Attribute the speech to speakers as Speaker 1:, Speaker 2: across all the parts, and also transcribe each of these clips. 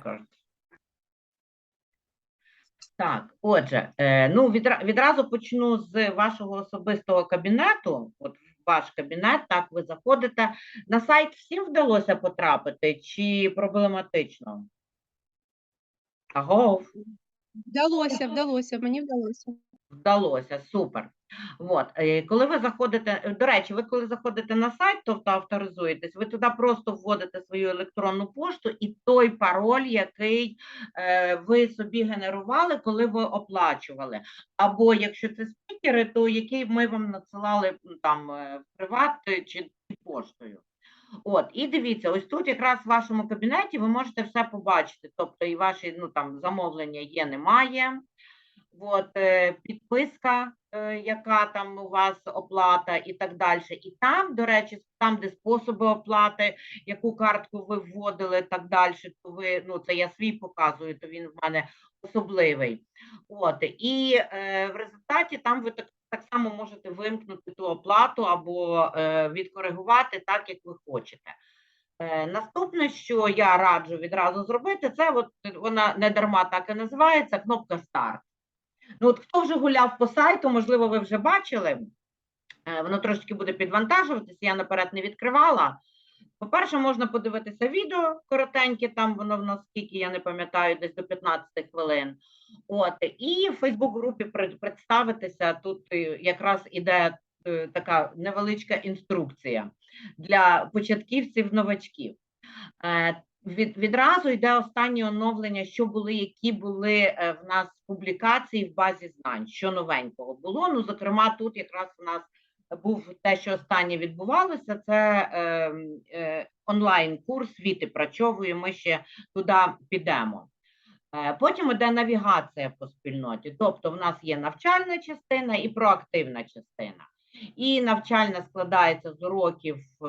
Speaker 1: Records. Так, отже, е, ну відразу почну з вашого особистого кабінету. От ваш кабінет, так ви заходите. На сайт всім вдалося потрапити чи проблематично? Агов.
Speaker 2: Вдалося, вдалося, мені вдалося.
Speaker 1: Вдалося, супер. От, е, коли ви заходите, е, до речі, ви коли заходите на сайт, тобто авторизуєтесь, ви туди просто вводите свою електронну пошту і той пароль, який е, ви собі генерували, коли ви оплачували. Або якщо це спікери, то який ми вам надсилали там в приват чи поштою. От, і дивіться, ось тут якраз в вашому кабінеті ви можете все побачити. Тобто і ваші ну, там, замовлення є, немає. От, е, підписка, е, яка там у вас оплата і так далі. І там, до речі, там, де способи оплати, яку картку ви вводили, так далі, то ви, ну, це я свій показую, то він в мене особливий. От, і е, в результаті там ви так, так само можете вимкнути ту оплату або е, відкоригувати так, як ви хочете. Е, Наступне, що я раджу відразу зробити, це от вона не дарма так і називається кнопка старт. Ну, от хто вже гуляв по сайту, можливо, ви вже бачили. е, Воно трошки буде підвантажуватися, я наперед не відкривала. По-перше, можна подивитися відео коротеньке, там воно в нас скільки, я не пам'ятаю, десь до 15 хвилин. От, і в Фейсбук-групі представитися. Тут е, якраз іде е, така невеличка інструкція для початківців, новачків. Е, Від, відразу йде останнє оновлення, що були, які були е, в нас публікації в базі знань, що новенького було. Ну, зокрема, тут якраз у нас був те, що останнє відбувалося, це е, е, онлайн-курс Віти Прачової. Ми ще туди підемо. Е, Потім іде навігація по спільноті. Тобто, в нас є навчальна частина і проактивна частина. І навчальна складається з уроків е,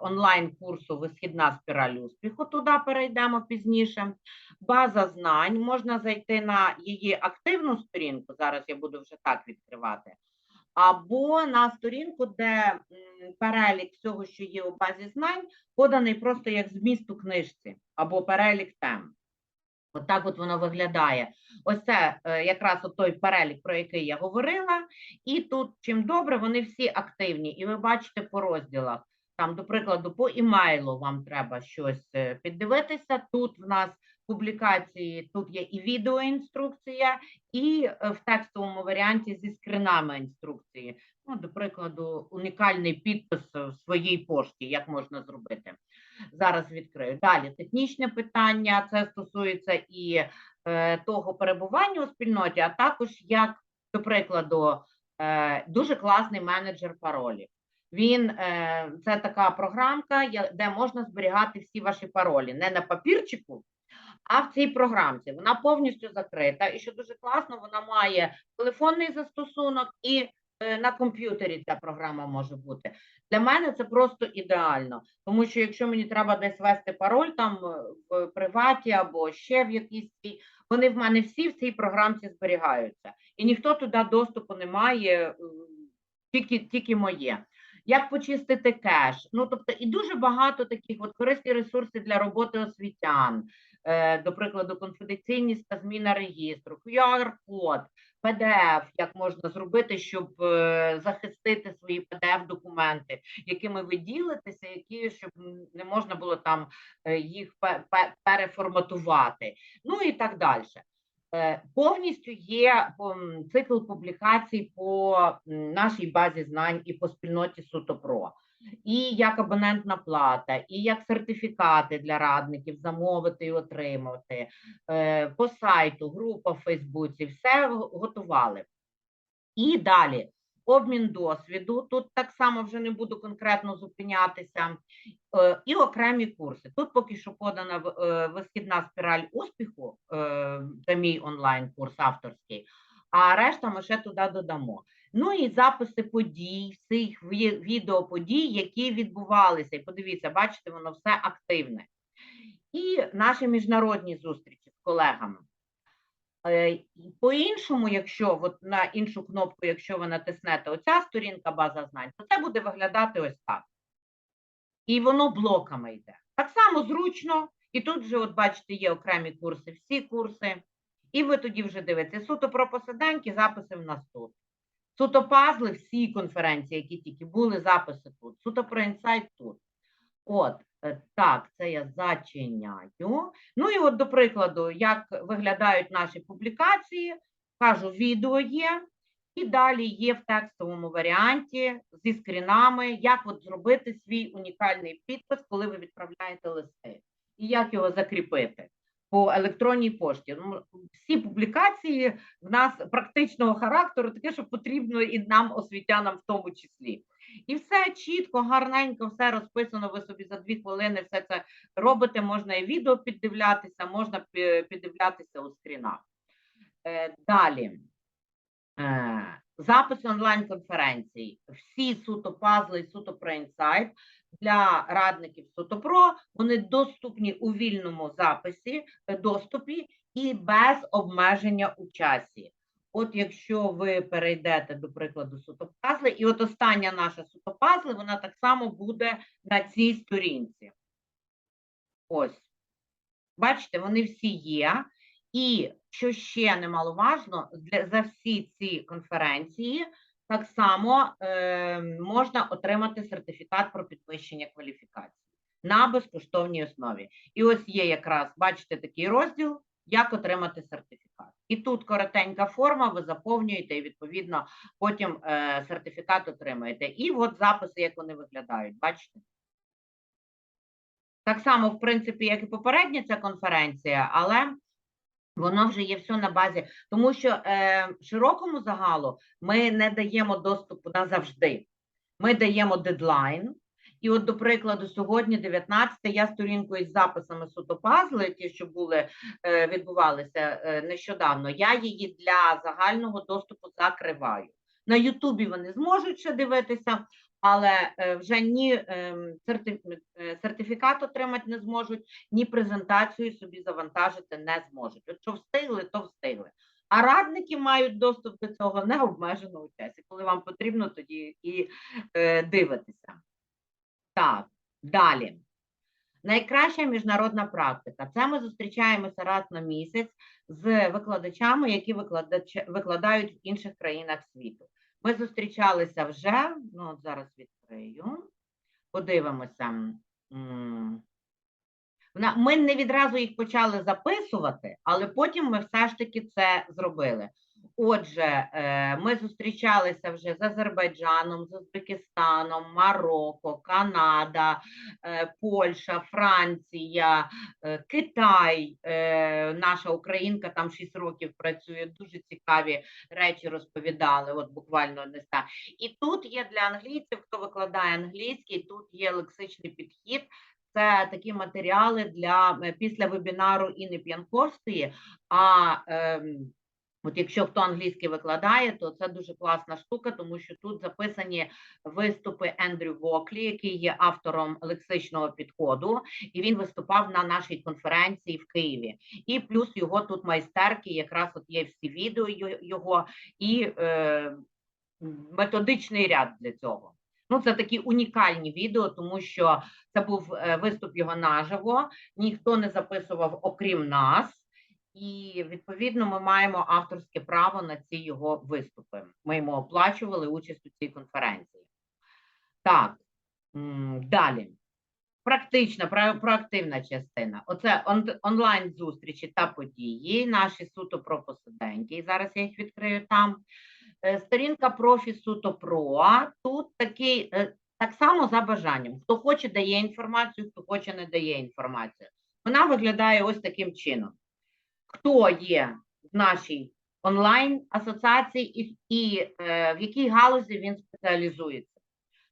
Speaker 1: онлайн-курсу Висхідна спіраль успіху. Туди перейдемо пізніше. База знань. Можна зайти на її активну сторінку. Зараз я буду вже так відкривати. Або на сторінку, де перелік всього, що є у базі знань, поданий просто як зміст у книжці, або перелік тем. Отак от воно виглядає. Ось це е, якраз от той перелік, про який я говорила. І тут, чим добре, вони всі активні. І ви бачите по розділах. Там, до прикладу, по імейлу вам треба щось е, піддивитися. Тут в нас публікації, тут є і відеоінструкція, і е, в текстовому варіанті зі скринами інструкції. Ну, до прикладу, унікальний підпис в своїй пошті, як можна зробити. Зараз відкрию. Далі технічне питання. Це стосується і е, того перебування у спільноті, а також як, до прикладу, е, дуже класний менеджер паролів. Він е, це така програмка, де можна зберігати всі ваші паролі, не на папірчику, а в цій програмці. Вона повністю закрита. І що дуже класно, вона має телефонний застосунок і на комп'ютері ця програма може бути. Для мене це просто ідеально, тому що якщо мені треба десь ввести пароль там е, в приваті або ще в якійсь вони в мене всі в цій програмці зберігаються. І ніхто туди доступу не має, тільки, тільки моє. Як почистити кеш? Ну, тобто, і дуже багато таких от корисні ресурси для роботи освітян, е, до прикладу, конфіденційність та зміна регістру, QR-код, PDF, як можна зробити, щоб е, захистити свої PDF-документи, якими ви ділитеся, які щоб не можна було там е, їх пе- пе- переформатувати, ну і так далі. Е, Повністю є цикл публікацій по нашій базі знань і по спільноті Сутопро. І як абонентна плата, і як сертифікати для радників замовити і отримати, е, по сайту, група в Фейсбуці, все готували. І далі обмін досвіду. Тут так само вже не буду конкретно зупинятися. Е, І окремі курси. Тут поки що подана е, висхідна спіраль успіху, це мій онлайн-курс авторський, а решта ми ще туди додамо. Ну і записи подій, всіх відеоподій, які відбувалися. І подивіться, бачите, воно все активне. І наші міжнародні зустрічі з колегами. Е, По-іншому, якщо от на іншу кнопку, якщо ви натиснете оця сторінка база знань, то це буде виглядати ось так. І воно блоками йде. Так само зручно, І тут вже, от бачите, є окремі курси, всі курси. І ви тоді вже дивитеся. Суто про посиданки, записи в нас тут. Суто пазли, всі конференції, які тільки були, записи тут. Суто про інсайт тут. От, е, так, це я зачиняю. Ну і от, до прикладу, як виглядають наші публікації, кажу, відео є, і далі є в текстовому варіанті зі скрінами, як от зробити свій унікальний підпис, коли ви відправляєте листи, і як його закріпити по електронній пошті. Ну, всі публікації в нас практичного характеру, таке, що потрібно і нам, освітянам, в тому числі. І все чітко, гарненько, все розписано. Ви собі за дві хвилини все це робите. Можна і відео піддивлятися, можна піддивлятися у скрінах. Е, Далі. Запис онлайн-конференцій. Всі суто пазли суто про інсайт для радників суто про вони доступні у вільному записі, е, доступі і без обмеження у часі. От якщо ви перейдете, до прикладу, сутопазли, і от остання наша сутопазли, вона так само буде на цій сторінці. Ось. Бачите, вони всі є. І що ще немаловажно, для, за всі ці конференції так само е, можна отримати сертифікат про підвищення кваліфікації на безкоштовній основі. І ось є якраз, бачите, такий розділ, як отримати сертифікат. І тут коротенька форма, ви заповнюєте і відповідно потім е, сертифікат отримаєте. І от записи, як вони виглядають, бачите? Так само, в принципі, як і попередня ця конференція, але воно вже є все на базі, тому що е, широкому загалу ми не даємо доступу назавжди. Ми даємо дедлайн. І от, до прикладу, сьогодні, 19, я сторінку із записами сутопазли, ті, що були, е, відбувалися е, нещодавно, я її для загального доступу закриваю. На Ютубі вони зможуть ще дивитися, але е, вже ні ем, е, сертифікат отримати не зможуть, ні презентацію собі завантажити не зможуть. От що встигли, то встигли. А радники мають доступ до цього необмежено у часі. Коли вам потрібно, тоді і е, дивитеся. Так, далі. Найкраща міжнародна практика. Це ми зустрічаємося раз на місяць з викладачами, які викладач... викладають в інших країнах світу. Ми зустрічалися вже, ну от зараз відкрию, подивимося. Ми не відразу їх почали записувати, але потім ми все ж таки це зробили. Отже, е, ми зустрічалися вже з Азербайджаном, з Узбекистаном, Марокко, Канада, е, Польща, Франція, е, Китай. Е, Наша українка там 6 років працює. Дуже цікаві речі розповідали. От буквально не ста. І тут є для англійців, хто викладає англійський, тут є лексичний підхід. Це такі матеріали для е, після вебінару Інни П'янковської. А ем, От якщо хто англійський викладає, то це дуже класна штука, тому що тут записані виступи Ендрю Воклі, який є автором лексичного підходу, і він виступав на нашій конференції в Києві. І плюс його тут майстерки, якраз от є всі відео його і е, методичний ряд для цього. Ну, це такі унікальні відео, тому що це був е, виступ його наживо, ніхто не записував окрім нас. І відповідно ми маємо авторське право на ці його виступи. Ми йому оплачували участь у цій конференції. Так, далі. Практична, проактивна частина. Оце он- онлайн зустрічі та події, наші суто про посиденьки. Зараз я їх відкрию там. Е, Сторінка профі суто про. Тут такий е, так само за бажанням. Хто хоче, дає інформацію, хто хоче, не дає інформацію. Вона виглядає ось таким чином хто є в нашій онлайн асоціації і, і е, в якій галузі він спеціалізується.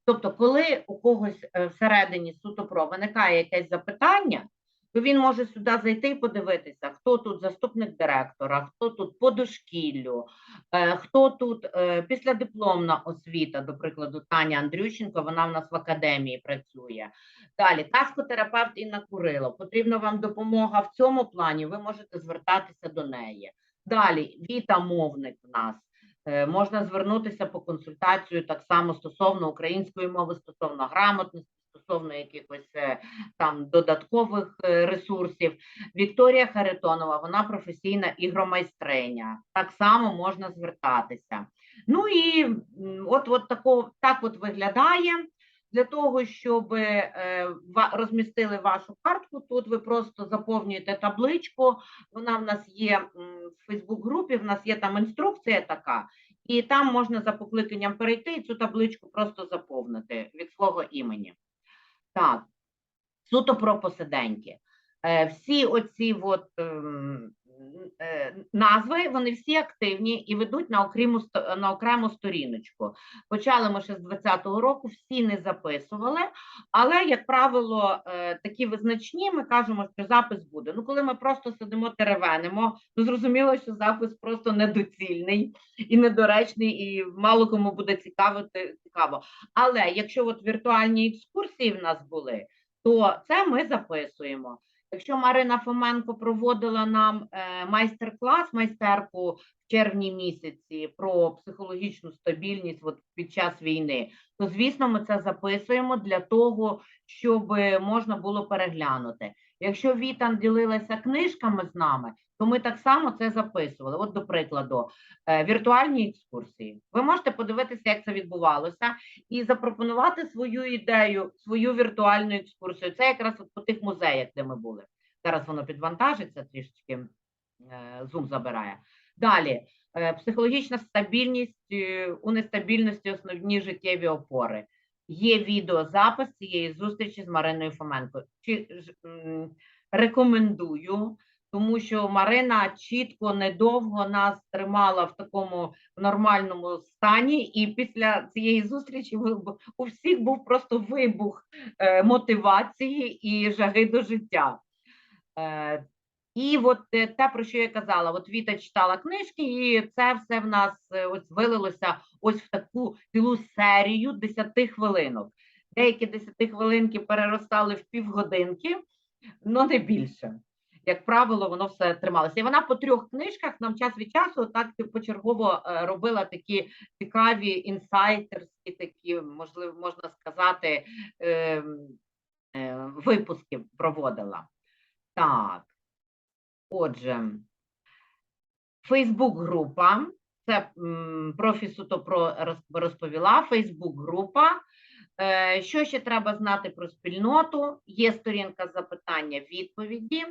Speaker 1: Тобто, коли у когось е, всередині суто про виникає якесь запитання, то він може сюди зайти і подивитися, хто тут заступник директора, хто тут по дошкіллю, е, хто тут е, післядипломна освіта, до прикладу, Таня Андрющенко, вона в нас в академії працює. Далі, каскотерапевт Інна Курило. Потрібна вам допомога в цьому плані, ви можете звертатися до неї. Далі, Віта Мовник в нас. Е, Можна звернутися по консультацію так само стосовно української мови, стосовно грамотності, стосовно якихось е, там додаткових е, ресурсів. Вікторія Харитонова, вона професійна ігромайстриня. Так само можна звертатися. Ну і от, от тако, так от виглядає. Для того, щоб е, розмістили вашу картку, тут ви просто заповнюєте табличку. Вона в нас є в Фейсбук-групі, в нас є там інструкція така, і там можна за покликанням перейти і цю табличку просто заповнити від свого імені. Так, суто про посиденьки. Е, Всі оці от, ем, назви, вони всі активні і ведуть на окрему, на окрему сторіночку. Почали ми ще з 20-го року, всі не записували, але, як правило, е, такі визначні, ми кажемо, що запис буде. Ну, коли ми просто сидимо теревенимо, то зрозуміло, що запис просто недоцільний і недоречний, і мало кому буде цікавити, цікаво. Але якщо от віртуальні екскурсії в нас були, то це ми записуємо. Якщо Марина Фоменко проводила нам е, майстер-клас, майстерку в червні місяці про психологічну стабільність от, під час війни, то звісно ми це записуємо для того, щоб можна було переглянути. Якщо Вітан ділилася книжками з нами, то ми так само це записували. От, до прикладу, е, віртуальні екскурсії. Ви можете подивитися, як це відбувалося, і запропонувати свою ідею, свою віртуальну екскурсію. Це якраз от по тих музеях, де ми були. Зараз воно підвантажиться трішечки, е, зум забирає. Далі, е, психологічна стабільність е, у нестабільності основні життєві опори. Є відеозапис цієї зустрічі з Мариною Фоменко. Чи рекомендую, тому що Марина чітко, недовго нас тримала в такому нормальному стані, і після цієї зустрічі у всіх був просто вибух е, мотивації і жаги до життя. І от е, те, про що я казала, от Віта читала книжки, і це все в нас е, ось вилилося ось в таку цілу серію 10 хвилинок. Деякі 10 хвилинки переростали в півгодинки, але не більше. Як правило, воно все трималося. І вона по трьох книжках нам час від часу так почергово е, робила такі цікаві інсайтерські, такі, можливо, можна сказати, ем, випуски проводила. Так. Отже, Фейсбук-група. Це м, профі суто про розповіла. Фейсбук-група. Е, Що ще треба знати про спільноту? Є сторінка запитання відповіді.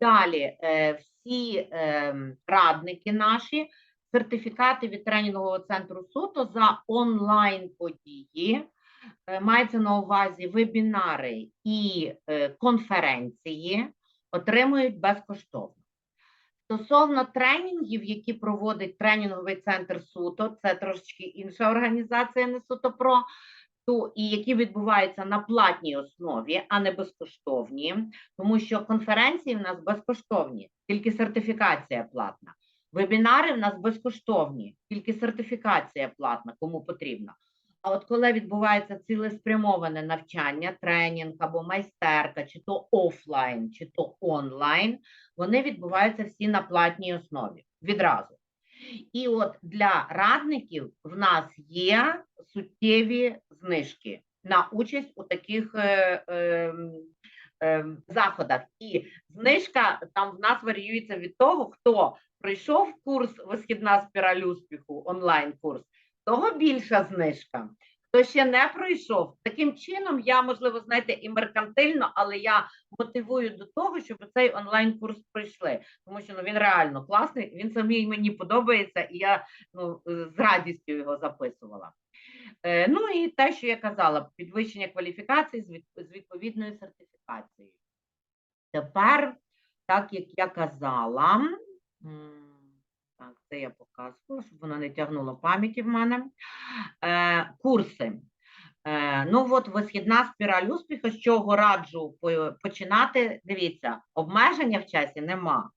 Speaker 1: Далі е, всі е, радники наші, сертифікати від тренінгового центру суто за онлайн події. Е, Мається на увазі вебінари і конференції отримують безкоштовно. Стосовно тренінгів, які проводить тренінговий центр суто, це трошечки інша організація, не суто про, і які відбуваються на платній основі, а не безкоштовні, тому що конференції в нас безкоштовні, тільки сертифікація платна. Вебінари в нас безкоштовні, тільки сертифікація платна, кому потрібно. А от коли відбувається цілеспрямоване навчання, тренінг або майстерка, чи то офлайн, чи то онлайн, вони відбуваються всі на платній основі відразу. І от для радників в нас є суттєві знижки на участь у таких е, е, е, заходах. І знижка там в нас варіюється від того, хто пройшов курс Висхідна спіраль успіху, онлайн-курс, того більша знижка. Хто ще не пройшов, таким чином я, можливо, знаєте, і меркантильно, але я мотивую до того, щоб цей онлайн-курс пройшли, тому що ну, він реально класний, він самій мені подобається, і я ну, з радістю його записувала. Е, ну і те, що я казала, підвищення кваліфікації з, від, з відповідною сертифікацією. Тепер, так як я казала, це я показую, щоб воно не тягнуло пам'яті в мене. Е, курси. Е, ну от висхідна спіраль успіху, з чого раджу починати. Дивіться, обмеження в часі нема.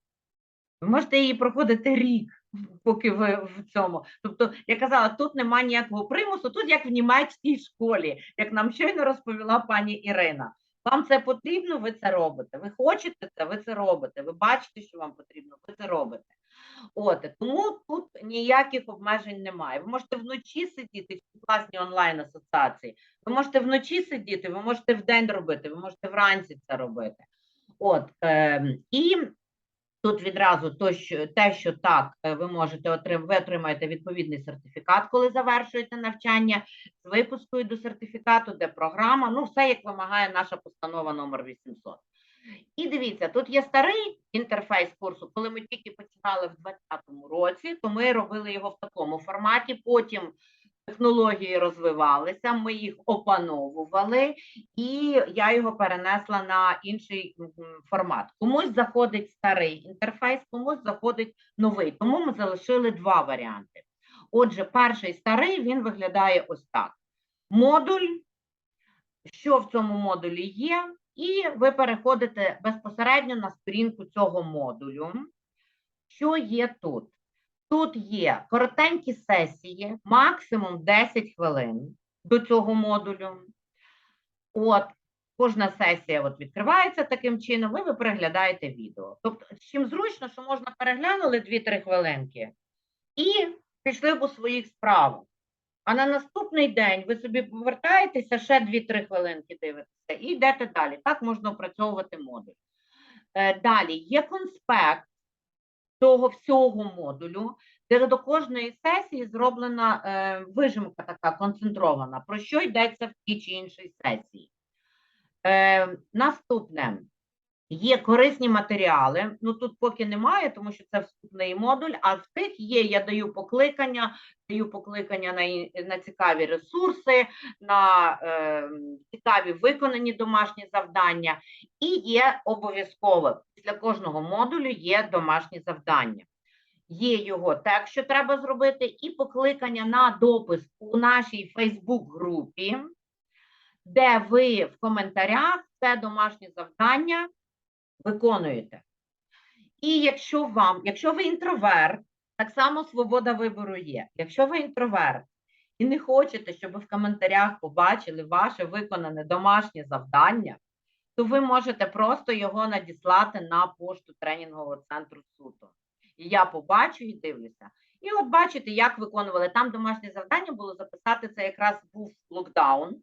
Speaker 1: Ви можете її проходити рік, поки ви в цьому. Тобто, я казала, тут немає ніякого примусу, тут як в німецькій школі, як нам щойно розповіла пані Ірина. Вам це потрібно, ви це робите. Ви хочете це, ви це робите. Ви бачите, що вам потрібно, ви це робите. От, тому тут ніяких обмежень немає. Ви можете вночі сидіти в класній онлайн асоціації, ви можете вночі сидіти, ви можете вдень робити, ви можете вранці це робити. От, е, і тут відразу то, що, те, що так, е, ви можете отрим, ви отримаєте відповідний сертифікат, коли завершуєте навчання, з випускою до сертифікату, де програма, ну все, як вимагає наша постанова номер 800. І дивіться, тут є старий інтерфейс курсу. Коли ми тільки починали в 2020 році, то ми робили його в такому форматі. Потім технології розвивалися, ми їх опановували, і я його перенесла на інший формат. Комусь заходить старий інтерфейс, комусь заходить новий. Тому ми залишили два варіанти. Отже, перший старий він виглядає ось так: модуль, що в цьому модулі є, і ви переходите безпосередньо на сторінку цього модулю. Що є тут? Тут є коротенькі сесії, максимум 10 хвилин до цього модулю. От, кожна сесія от відкривається таким чином, ви переглядаєте відео. Тобто, чим зручно, що можна переглянули 2-3 хвилинки і пішли по своїх справах. А на наступний день ви собі повертаєтеся, ще 2-3 хвилинки дивитеся і йдете далі. Так можна опрацьовувати модуль. Е, Далі є конспект того всього модулю, де до кожної сесії зроблена е, вижимка така концентрована, про що йдеться в тій чи іншій сесії. Е, наступне. Є корисні матеріали. Ну тут поки немає, тому що це вступний модуль. А в тих є, я даю покликання, даю покликання на, на цікаві ресурси, на е, цікаві виконані домашні завдання. І є обов'язково після кожного модулю є домашні завдання. Є його текст, що треба зробити, і покликання на допис у нашій Фейсбук-групі, де ви в коментарях це домашнє завдання виконуєте. І якщо вам, якщо ви інтроверт, так само свобода вибору є. Якщо ви інтроверт і не хочете, щоб в коментарях побачили ваше виконане домашнє завдання, то ви можете просто його надіслати на пошту тренінгового центру суто. І я побачу і дивлюся. І от бачите, як виконували. Там домашнє завдання було записати, це якраз був локдаун,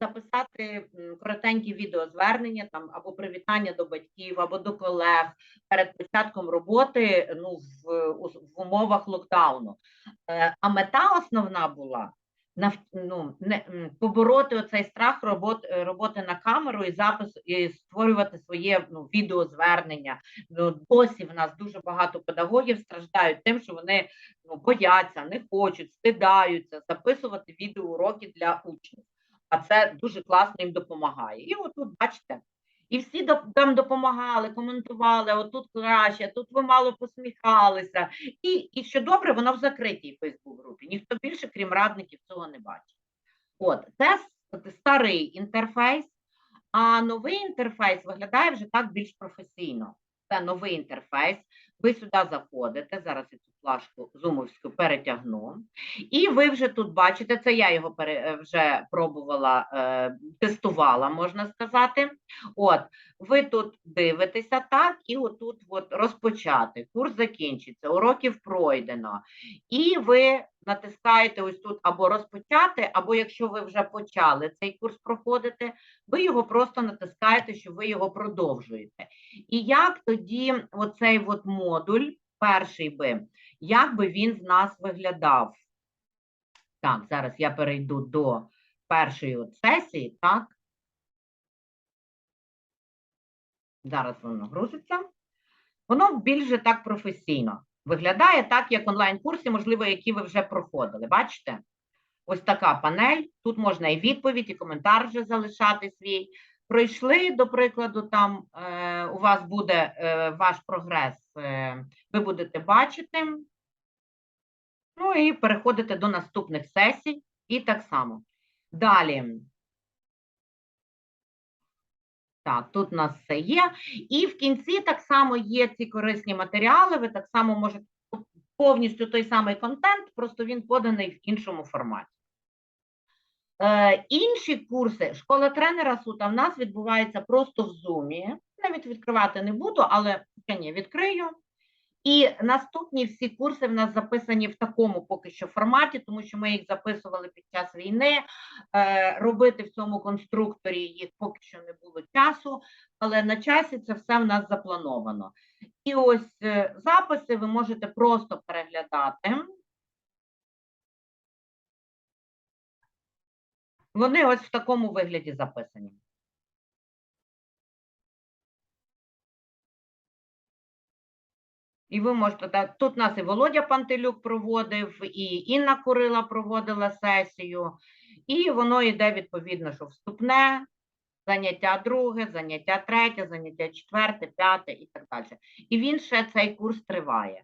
Speaker 1: записати коротенькі відеозвернення там або привітання до батьків, або до колег перед початком роботи ну, в, в умовах локдауну. Е, А мета основна була ну, не, побороти оцей страх робот, е, роботи на камеру і запис і створювати своє ну, відеозвернення. Ну, досі в нас дуже багато педагогів страждають тим, що вони ну, бояться, не хочуть, стидаються записувати відеоуроки для учнів. А це дуже класно їм допомагає. І отут, бачите, і всі там допомагали, коментували, отут краще, тут ви мало посміхалися. І, і що добре, воно в закритій Фейсбук-групі. Ніхто більше, крім радників, цього не бачить. От, це старий інтерфейс, а новий інтерфейс виглядає вже так більш професійно. Це новий інтерфейс. Ви сюди заходите. Зараз я цю флажку зумовську перетягну. І ви вже тут бачите, це я його пере, е, вже пробувала, е, тестувала, можна сказати. От, ви тут дивитеся так, і отут от розпочати. Курс закінчиться, уроків пройдено. І ви натискаєте ось тут або розпочати, або якщо ви вже почали цей курс проходити, ви його просто натискаєте, що ви його продовжуєте. І як тоді оцей от модуль, перший би, як би він в нас виглядав? Так, зараз я перейду до першої сесії, так? Зараз воно грузиться. Воно більш так професійно виглядає, так як онлайн-курси, можливо, які ви вже проходили. Бачите? Ось така панель. Тут можна і відповідь, і коментар вже залишати свій. Пройшли, до прикладу, там е, у вас буде е, ваш прогрес, е, ви будете бачити. Ну і переходите до наступних сесій, і так само. Далі. Так, тут у нас все є. І в кінці так само є ці корисні матеріали. Ви так само можете повністю той самий контент, просто він поданий в іншому форматі. Е, інші курси школа тренера сута в нас відбувається просто в Zoom. Навіть відкривати не буду, але хоча ні, відкрию. І наступні всі курси в нас записані в такому поки що форматі, тому що ми їх записували під час війни. Е, Робити в цьому конструкторі їх поки що не було часу, але на часі це все в нас заплановано. І ось е, записи ви можете просто переглядати. Вони ось в такому вигляді записані. І ви можете так. Тут нас і Володя Пантелюк проводив, і Інна Курила проводила сесію, і воно йде відповідно, що вступне, заняття друге, заняття третє, заняття четверте, п'яте і так далі. І він ще цей курс триває.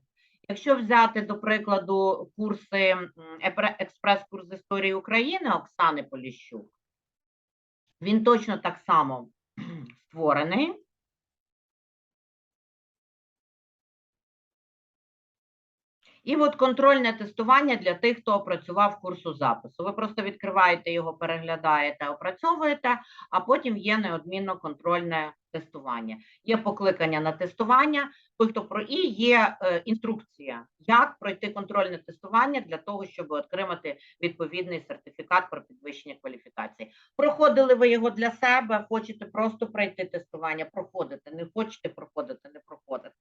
Speaker 1: Якщо взяти, до прикладу, курси експрес-курс історії України Оксани Поліщук, він точно так само створений. І от контрольне тестування для тих, хто опрацював курсу запису. Ви просто відкриваєте його, переглядаєте, опрацьовуєте, а потім є неодмінно контрольне тестування. Є покликання на тестування, той, хто про і є е, інструкція, як пройти контрольне тестування для того, щоб отримати відповідний сертифікат про підвищення кваліфікації. Проходили ви його для себе, хочете просто пройти тестування, проходите, не хочете проходити, не проходите.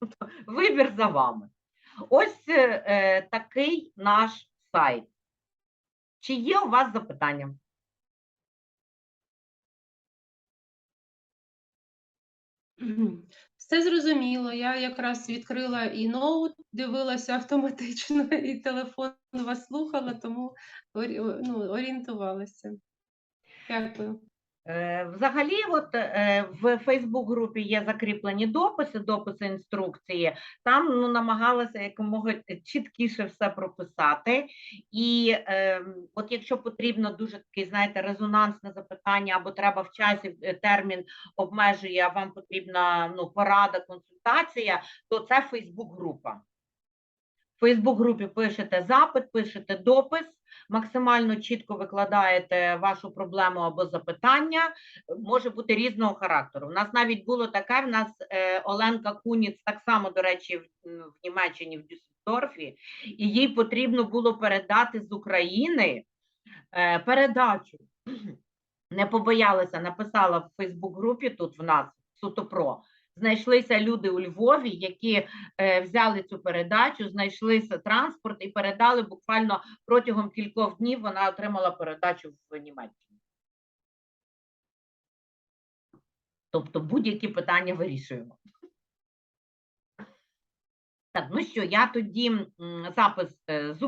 Speaker 1: Тобто вибір за вами. Ось е, е, такий наш сайт. Чи є у вас запитання?
Speaker 2: Все зрозуміло. Я якраз відкрила і ноут, дивилася автоматично, і телефон вас слухала, тому ну, орієнтувалася. Дякую.
Speaker 1: Е, Взагалі, от е, в Фейсбук-групі є закріплені дописи, дописи інструкції. Там ну, намагалася якомога чіткіше все прописати. І е, от якщо потрібно дуже такий, знаєте, резонансне запитання, або треба в часі е, термін обмежує, а вам потрібна ну, порада, консультація, то це Фейсбук-група. В Фейсбук-групі пишете запит, пишете допис, максимально чітко викладаєте вашу проблему або запитання, може бути різного характеру. У нас навіть було таке, в нас е, Оленка Куніц, так само, до речі, в, в Німеччині, в Дюссельдорфі, і їй потрібно було передати з України е, передачу. Не побоялася, написала в Фейсбук-групі тут в нас, суто про. Знайшлися люди у Львові, які е, взяли цю передачу, знайшли транспорт і передали буквально протягом кількох днів вона отримала передачу в Німеччині. Тобто будь-які питання вирішуємо. Так, ну що, я тоді запис е, зупиняю.